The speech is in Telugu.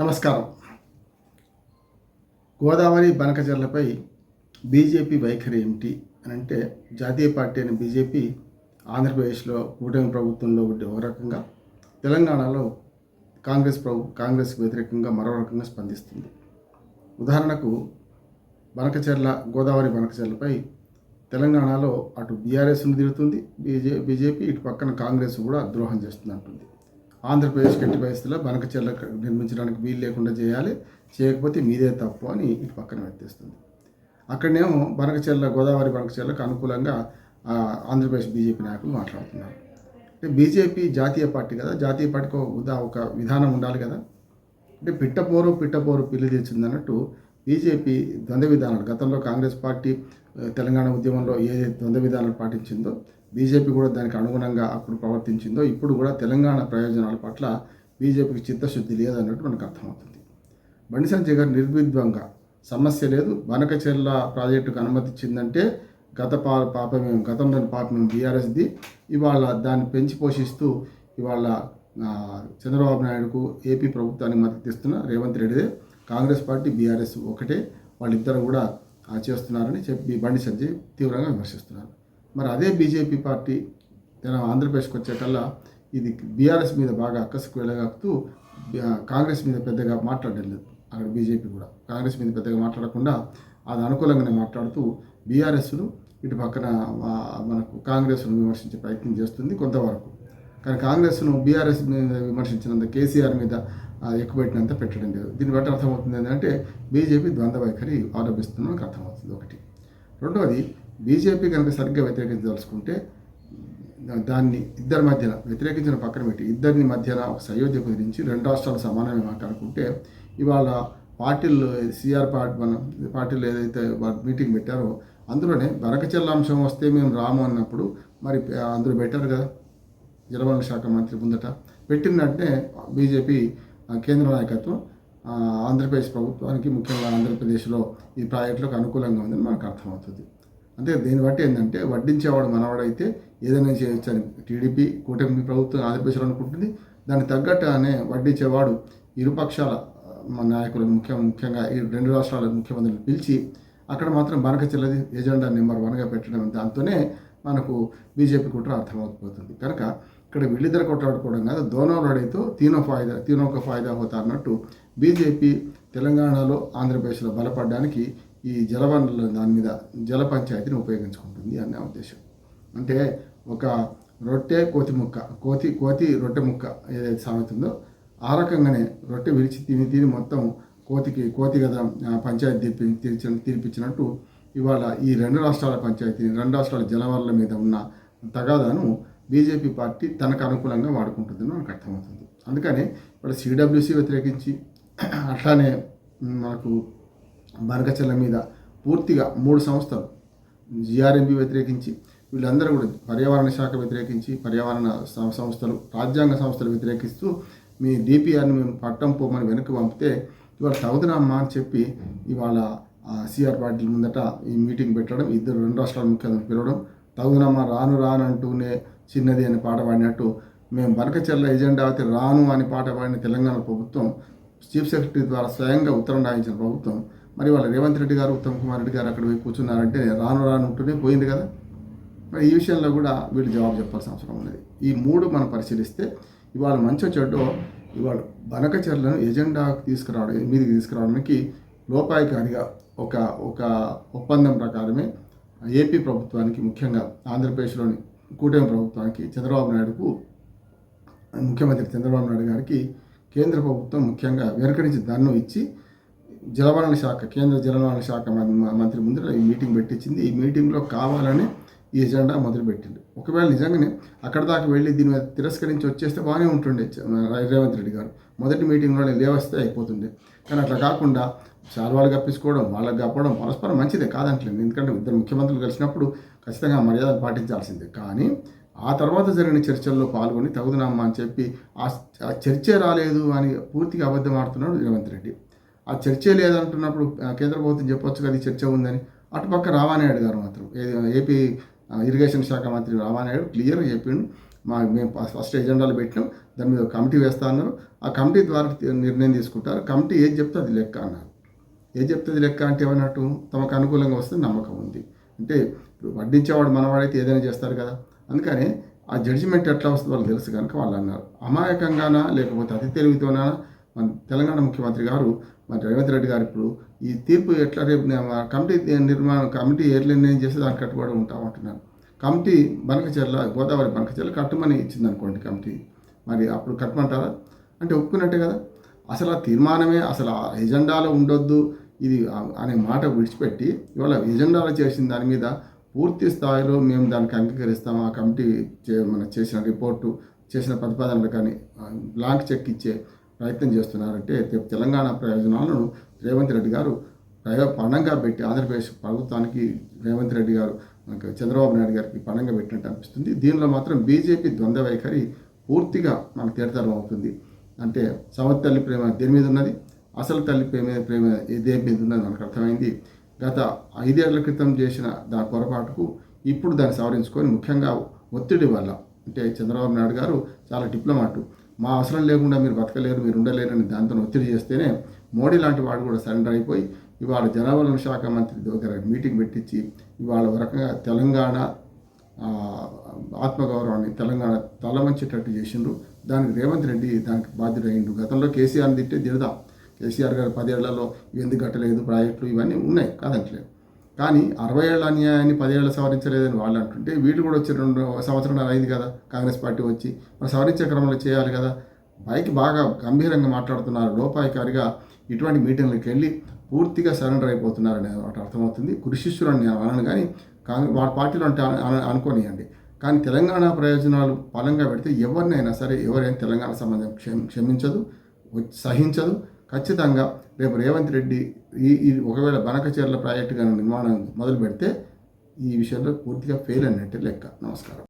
నమస్కారం. గోదావరి బనకచర్లపై బీజేపీ వైఖరి ఏమిటి అని అంటే జాతీయ పార్టీ అయిన బీజేపీ ఆంధ్రప్రదేశ్లో కూటమి ప్రభుత్వంలో ఉండే ఒక రకంగా తెలంగాణలో కాంగ్రెస్ ప్రభు కాంగ్రెస్కి వ్యతిరేకంగా మరో రకంగా స్పందిస్తుంది. ఉదాహరణకు బనకచెర్ల గోదావరి బనకచెర్లపై తెలంగాణలో అటు బీఆర్ఎస్ను తిరుగుతుంది బీజే బీజేపీ ఇటు పక్కన కాంగ్రెస్ కూడా ద్రోహం చేస్తుంది అంటుంది ఆంధ్రప్రదేశ్ కట్టి పరిస్థితుల్లో బనకచెర్ల నిర్మించడానికి వీలు లేకుండా చేయాలి. చేయకపోతే మీదే తప్పు అని ఇటు పక్కన వ్యక్తిస్తుంది అక్కడనేమో బనకచెర్ల గోదావరి బనకచెర్లకు అనుకూలంగా ఆంధ్రప్రదేశ్ బీజేపీ నాయకులు మాట్లాడుతున్నారు. అంటే బీజేపీ జాతీయ పార్టీ కదా జాతీయ పార్టీకి ఉదా ఒక విధానం ఉండాలి కదా. అంటే పిట్టపోరు పిట్టపోరు పిల్లి తెచ్చింది అన్నట్టు బీజేపీ ద్వంద్వ విధానాలు గతంలో కాంగ్రెస్ పార్టీ తెలంగాణ ఉద్యమంలో ఏ ద్వంద్వ విధానాలు పాటించిందో బీజేపీ కూడా దానికి అనుగుణంగా అప్పుడు ప్రవర్తించిందో ఇప్పుడు కూడా తెలంగాణ ప్రయోజనాల పట్ల బీజేపీకి చిత్తశుద్ధి లేదన్నట్టు మనకు అర్థమవుతుంది. బండి సంజయ్ గారు నిర్విద్వంగా సమస్య లేదు బనకచెర్ల ప్రాజెక్టుకు అనుమతి ఇచ్చిందంటే గత పా పాపమేం గతంలోని పాపమేం బీఆర్ఎస్ది. ఇవాళ దాన్ని పెంచి పోషిస్తూ ఇవాళ చంద్రబాబు నాయుడుకు ఏపీ ప్రభుత్వానికి మద్దతు ఇస్తున్న రేవంత్ రెడ్డిదే. కాంగ్రెస్ పార్టీ బీఆర్ఎస్ ఒకటే. వాళ్ళిద్దరూ కూడా చేస్తున్నారని చెప్పి బండి సంజయ్ తీవ్రంగా విమర్శిస్తున్నారు. మరి అదే బీజేపీ పార్టీ ఆంధ్రప్రదేశ్కి వచ్చేటల్లా ఇది బీఆర్ఎస్ మీద బాగా అక్కసుకు వెళ్ళగాపుతూ కాంగ్రెస్ మీద పెద్దగా మాట్లాడడం లేదు. అక్కడ బీజేపీ కూడా కాంగ్రెస్ మీద పెద్దగా మాట్లాడకుండా అది అనుకూలంగానే మాట్లాడుతూ బీఆర్ఎస్ను ఇటు పక్కన మనకు కాంగ్రెస్ను విమర్శించే ప్రయత్నం చేస్తుంది కొంతవరకు. కానీ కాంగ్రెస్ను బీఆర్ఎస్ మీద విమర్శించినంత కేసీఆర్ మీద ఎక్కువ పెట్టినంత పెట్టడం లేదు. దీన్ని బట్టి అర్థమవుతుంది ఏంటంటే బీజేపీ ద్వంద్వ వైఖరి ఆరోపిస్తున్న అర్థమవుతుంది ఒకటి. రెండవది బీజేపీ కనుక సరిగ్గా వ్యతిరేకించదలుచుకుంటే దాన్ని ఇద్దరి మధ్యన వ్యతిరేకించిన పక్కన పెట్టి ఇద్దరిని మధ్యన ఒక సయోధ్య కుదిరించి రెండు రాష్ట్రాలు సమానమే మాట్లాడుకుంటే ఇవాళ పార్టీలు సిఆర్ పార్టీ మన పార్టీలు ఏదైతే మీటింగ్ పెట్టారో అందులోనే బరకచెల్ల అంశం వస్తే మేము రాము అన్నప్పుడు మరి అందులో పెట్టారు కదా జలవనరుల శాఖ మంత్రి ముందట. పెట్టినట్టే బీజేపీ కేంద్ర నాయకత్వం ఆంధ్రప్రదేశ్ ప్రభుత్వానికి ముఖ్యంగా ఆంధ్రప్రదేశ్లో ఈ ప్రాజెక్టులకు అనుకూలంగా ఉందని మనకు అర్థమవుతుంది. అంటే దీన్ని బట్టి ఏంటంటే వడ్డించేవాడు మనవాడైతే ఏదైనా చేయొచ్చని టీడీపీ కూటమి ప్రభుత్వం ఆంధ్రప్రదేశ్లో దానికి తగ్గట్టుగానే వడ్డించేవాడు ఇరుపక్షాల ఆ, మన ముఖ్య ముఖ్యంగా ఈ రెండు రాష్ట్రాల ముఖ్యమంత్రులు పిలిచి అక్కడ మాత్రం బనకచెల్లది ఎజెండా నెంబర్ వన్గా పెట్టడం దాంతోనే మనకు బీజేపీ కుట్ర అర్థమైపోతుంది కనుక ఇక్కడ వీళ్ళిద్దరు కొట్లాడుకోవడం కాదు దోనో లడైతో తీనో ఫాయిదా తీనో ఒక ఫాయిదా హోతా అన్నట్టు బీజేపీ తెలంగాణలో ఆంధ్రప్రదేశ్లో బలపడడానికి ఈ జలవనరుల దాని మీద జల పంచాయతీని ఉపయోగించుకుంటుంది అనే ఉద్దేశం. అంటే ఒక రొట్టె కోతి ముక్క కోతి కోతి రొట్టె ముక్క ఏదైతే సామెత ఉందో ఆ రకంగానే రొట్టె విరిచి తిని తిని మొత్తం కోతికి కోతి కదా పంచాయతీ తీర్పి తీర్చి ఇవాళ ఈ రెండు రాష్ట్రాల పంచాయతీ రెండు రాష్ట్రాల జలవనరుల మీద ఉన్న తగాదాను బీజేపీ పార్టీ తనకు అనుకూలంగా వాడుకుంటుందని మనకు అర్థమవుతుంది. అందుకని ఇప్పుడు సిడబ్ల్యూసీ వ్యతిరేకించి అట్లానే మనకు బనకచెల్ల మీద పూర్తిగా మూడు సంస్థలు జిఆర్ఎంబి వ్యతిరేకించి వీళ్ళందరూ కూడా పర్యావరణ శాఖ వ్యతిరేకించి పర్యావరణ సంస్థలు రాజ్యాంగ సంస్థలు వ్యతిరేకిస్తూ మీ డిపిఆర్ని మేము పట్టం పోమని వెనక్కి పంపితే ఇవాళ తగుదనమ్మా అని చెప్పి ఇవాళ సిఆర్ పార్టీల ముందట ఈ మీటింగ్ పెట్టడం ఇద్దరు రెండు రాష్ట్రాల ముఖ్యమంత్రులు పిలవడం తగుదనమ్మా రాను రాను అంటూనే చిన్నది అని పాట పాడినట్టు మేము బనకచెర్ల ఎజెండా అయితే రాను అని పాట పాడిన తెలంగాణ ప్రభుత్వం చీఫ్ సెక్రటరీ ద్వారా స్వయంగా ఉత్తరం రాయించిన ప్రభుత్వం మరి వాళ్ళ రేవంత్ రెడ్డి గారు ఉత్తమ్ కుమార్ రెడ్డి గారు అక్కడ పోయి కూర్చున్నారంటే రాను రాను ఉంటూనే పోయింది కదా. మరి ఈ విషయంలో కూడా వీళ్ళు జవాబు చెప్పాల్సిన అవసరం ఉన్నది. ఈ మూడు మనం పరిశీలిస్తే ఇవాళ మంచో చెడ్డో ఇవాళ బనకచర్లను ఎజెండాకు తీసుకురావడం మీదకి తీసుకురావడానికి లోపాయికారిగా ఒక ఒక ఒప్పందం ప్రకారమే ఏపీ ప్రభుత్వానికి ముఖ్యంగా ఆంధ్రప్రదేశ్లోని కూటమి ప్రభుత్వానికి చంద్రబాబు నాయుడుకు ముఖ్యమంత్రి చంద్రబాబు నాయుడు గారికి కేంద్ర ప్రభుత్వం ముఖ్యంగా వెనక నుంచి దన్ను ఇచ్చి జలవనరుల శాఖ కేంద్ర జలవనరుల శాఖ మంత్రి ముందు ఈ మీటింగ్ పెట్టించింది. ఈ మీటింగ్లో కావాలని ఈ ఎజెండా మొదలుపెట్టింది. ఒకవేళ నిజంగానే అక్కడ దాకా వెళ్ళి దీని మీద తిరస్కరించి వచ్చేస్తే బాగానే ఉంటుండే రేవంత్ రెడ్డి గారు. మొదటి మీటింగ్లోనే లేవస్తే అయిపోతుండే. కానీ అట్లా కాకుండా శాల్వాలు కప్పించుకోవడం వాళ్ళకి కప్పడం పరస్పరం మంచిదే కాదంటలేదు ఎందుకంటే ఇద్దరు ముఖ్యమంత్రులు కలిసినప్పుడు ఖచ్చితంగా మర్యాదలు పాటించాల్సిందే. కానీ ఆ తర్వాత జరిగిన చర్చల్లో పాల్గొని తగుదనమ్మా అని చెప్పి ఆ ఆ చర్చే రాలేదు అని పూర్తిగా అబద్ధం ఆడుతున్నాడు రేవంత్ రెడ్డి. ఆ చర్చే లేదంటున్నప్పుడు కేంద్ర ప్రభుత్వం చెప్పొచ్చు కదా ఈ చర్చ ఉందని. అటుపక్క రామానాయుడు గారు మాత్రం ఏపీ ఇరిగేషన్ శాఖ మంత్రి రామానాయుడు క్లియర్గా చెప్పిండు. మా మేము ఫస్ట్ ఎజెండాలు పెట్టినాం. దాని మీద ఒక కమిటీ వేస్తా అన్నారు. ఆ కమిటీ ద్వారా నిర్ణయం తీసుకుంటారు. కమిటీ ఏది చెప్తే అది లెక్క అన్నారు. ఏది చెప్తే అది లెక్క అంటే ఏమన్నట్టు తమకు అనుకూలంగా వస్తే నమ్మకం ఉంది. అంటే ఇప్పుడు వడ్డించేవాడు మనవాడైతే ఏదైనా చేస్తారు కదా. అందుకని ఆ జడ్జిమెంట్ ఎట్లా వస్తుందో వాళ్ళు తెలుసు కనుక వాళ్ళు అన్నారు. అమాయకంగానా లేకపోతే అతి తెలివితోనా మన తెలంగాణ ముఖ్యమంత్రి గారు మరి రేవంత్ రెడ్డి గారు ఇప్పుడు ఈ తీర్పు ఎట్లా రేపు కమిటీ నిర్మాణం కమిటీ ఏ నిర్ణయం చేస్తే దానికి కట్టుబడి ఉంటామంటున్నాను కమిటీ బనకచెర్ల గోదావరి బనకచెర్ల కట్టుమని ఇచ్చింది అనుకోండి కమిటీ. మరి అప్పుడు కట్టమంటారా? అంటే ఒప్పుకున్నట్టే కదా. అసలు ఆ తీర్మానమే అసలు ఆ ఎజెండాలో ఉండొద్దు ఇది అనే మాట విడిచిపెట్టి ఇవాళ ఎజెండాలో చేసిన దాని మీద పూర్తి స్థాయిలో మేము దానికి అంగీకరిస్తాం. ఆ కమిటీ చే మన చేసిన రిపోర్టు చేసిన ప్రతిపాదనలు కానీ బ్లాంక్ చెక్ ఇచ్చే ప్రయత్నం చేస్తున్నారంటే తెలంగాణ ప్రయోజనాలను రేవంత్ రెడ్డి గారు పణంగా పెట్టి ఆంధ్రప్రదేశ్ ప్రభుత్వానికి రేవంత్ రెడ్డి గారు చంద్రబాబు నాయుడు గారికి పణంగా పెట్టినట్టు అనిపిస్తుంది. దీనిలో మాత్రం బీజేపీ ద్వంద్వ వైఖరి పూర్తిగా మనకు తీర్థరం అవుతుంది. అంటే సవత్ తల్లి ప్రేమ దేని మీద ఉన్నది? అసలు తల్లి ప్రేమ ప్రేమ దేని మీద ఉన్నది? మనకు అర్థమైంది. గత ఐదేళ్ళ క్రితం చేసిన దాని పొరపాటుకు ఇప్పుడు దాన్ని సవరించుకొని ముఖ్యంగా ఒత్తిడి వల్ల అంటే చంద్రబాబు నాయుడు గారు చాలా డిప్లొమాటు మా అవసరం లేకుండా మీరు బతకలేరు మీరు ఉండలేరు అని దాంతో ఒత్తిడి చేస్తేనే మోడీ లాంటి వాడు కూడా సరెండర్ అయిపోయి ఇవాళ జలవనరుల శాఖ మంత్రి దగ్గర మీటింగ్ పెట్టించి ఇవాళ వరకంగా రకంగా తెలంగాణ ఆత్మగౌరవాన్ని తెలంగాణ తలమంచేటట్టు చేసిండ్రు. దానికి రేవంత్ రెడ్డి దానికి బాధ్యుడైండు. గతంలో కేసీఆర్ని తిట్టే తిడదాం కేసీఆర్ గారు పదేళ్ళలో ఎందుకు కట్టలేదు ప్రాజెక్టులు ఇవన్నీ ఉన్నాయి. కాదంటలేదు. కానీ అరవై ఏళ్ళ అన్యాయాన్ని పదేళ్ళు సవరించలేదని వాళ్ళు అంటుంటే వీళ్ళు కూడా వచ్చి రెండు సంవత్సరాలు అయింది కదా కాంగ్రెస్ పార్టీ వచ్చి. మరి సవరించే క్రమంలో చేయాలి కదా. పైకి బాగా గంభీరంగా మాట్లాడుతున్నారు లోపాయికారిగా ఇటువంటి మీటింగ్లకు వెళ్ళి పూర్తిగా సరెండర్ అయిపోతున్నారని వాటి అర్థమవుతుంది. గురుశిష్యులు అని నేను అనను కానీ కాంగ్రెస్ వాళ్ళ పార్టీలో అంటే అనుకోనియండి. కానీ తెలంగాణ ప్రయోజనాలు బలంగా పెడితే ఎవరినైనా సరే ఎవరైనా తెలంగాణ సంబంధం క్షమించదు సహించదు. ఖచ్చితంగా రేపు రేవంత్ రెడ్డి ఈ ఈ ఒకవేళ బనకచర్ల ప్రాజెక్టు కానీ నిర్మాణం మొదలు పెడితే ఈ విషయంలో పూర్తిగా ఫెయిల్ అన్నట్టే లెక్క. నమస్కారం.